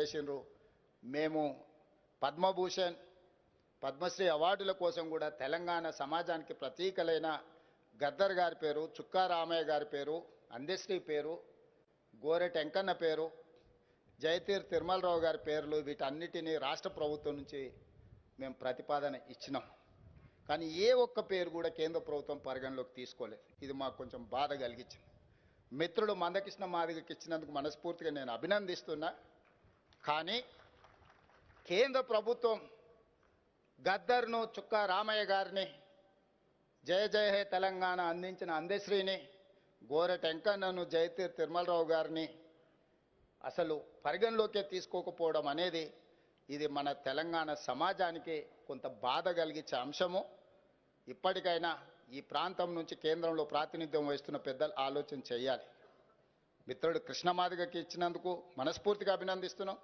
చేసిండ్రు. మేము పద్మభూషణ్ పద్మశ్రీ అవార్డుల కోసం కూడా తెలంగాణ సమాజానికి ప్రతీకలైన గద్దర్ గారి పేరు చుక్కా రామయ్య గారి పేరు అందశ్రీ పేరు గోరె టెంకన్న పేరు జయతీర్ తిరుమలరావు గారి పేర్లు వీటన్నిటినీ రాష్ట్ర ప్రభుత్వం నుంచి మేము ప్రతిపాదన ఇచ్చినాం. కానీ ఏ ఒక్క పేరు కూడా కేంద్ర ప్రభుత్వం పరిగణలోకి తీసుకోలేదు. ఇది మాకు కొంచెం బాధ కలిగించింది. మిత్రుడు మందకృష్ణ మాదిగకి ఇచ్చినందుకు మనస్ఫూర్తిగా నేను అభినందిస్తున్నా. కానీ కేంద్ర ప్రభుత్వం గద్దర్ను చుక్క రామయ్య గారిని జయ జయ హే తెలంగాణ అందించిన అందశ్రీని గోరె టెంకన్నను జయతీర్ తిరుమలరావు గారిని అసలు పరిగణలోకే తీసుకోకపోవడం అనేది ఇది మన తెలంగాణ సమాజానికి కొంత బాధ కలిగించే అంశము. ఇప్పటికైనా ఈ ప్రాంతం నుంచి కేంద్రంలో ప్రాతినిధ్యం వహిస్తున్న పెద్దలు ఆలోచన చేయాలి. మిత్రుడు కృష్ణమాదిగకి ఇచ్చినందుకు మనస్ఫూర్తిగా అభినందిస్తున్నాం.